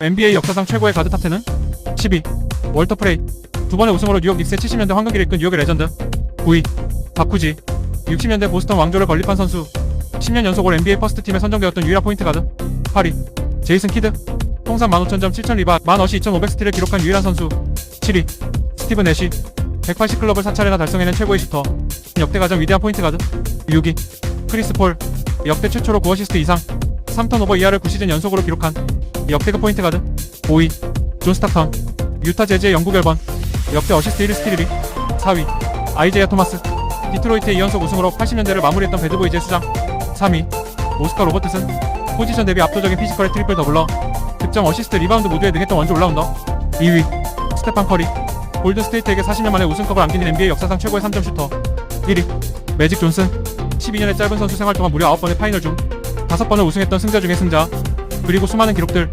NBA 역사상 최고의 가드 탑10은? 12. 월터 프레이. 두 번의 우승으로 뉴욕 닉스의 70년대 황금기를 이끈 뉴욕의 레전드? 9위. 바쿠지. 60년대 보스턴 왕조를 건립한 선수? 10년 연속 올 NBA 퍼스트 팀에 선정되었던 유일한 포인트 가드? 8위. 제이슨 키드. 통산 15,000점 7,000 리바 만어시 2,500 스틸을 기록한 유일한 선수? 7위. 스티븐 애쉬. 180클럽을 사차례나 달성해낸 최고의 슈터. 역대 가장 위대한 포인트 가드? 6위. 크리스 폴. 역대 최초로 9어시스트 이상. 3턴 오버 이하를 9시즌 연속으로 기록한 역대급 포인트 가드. 5위 존 스타턴 유타 재즈의 영국 앨번. 역대 어시스트 1위 스틸 1위 4위 아이제야 토마스. 디트로이트의 2연속 우승으로 80년대를 마무리했던 배드보이즈의 수장. 3위 오스카 로버트슨. 포지션 대비 압도적인 피지컬의 트리플 더블러. 득점 어시스트 리바운드 모두에 능했던 원조 올라운더. 2위 스테판 커리. 골든 스테이트에게 40년 만에 우승컵을 안기는 NBA 역사상 최고의 3점 슈터. 1위 매직 존슨. 12년의 짧은 선수 생활 동안 무려 9번의 파이널 중 5번을 우승했던 승자 중의 승자 그리고 수많은 기록들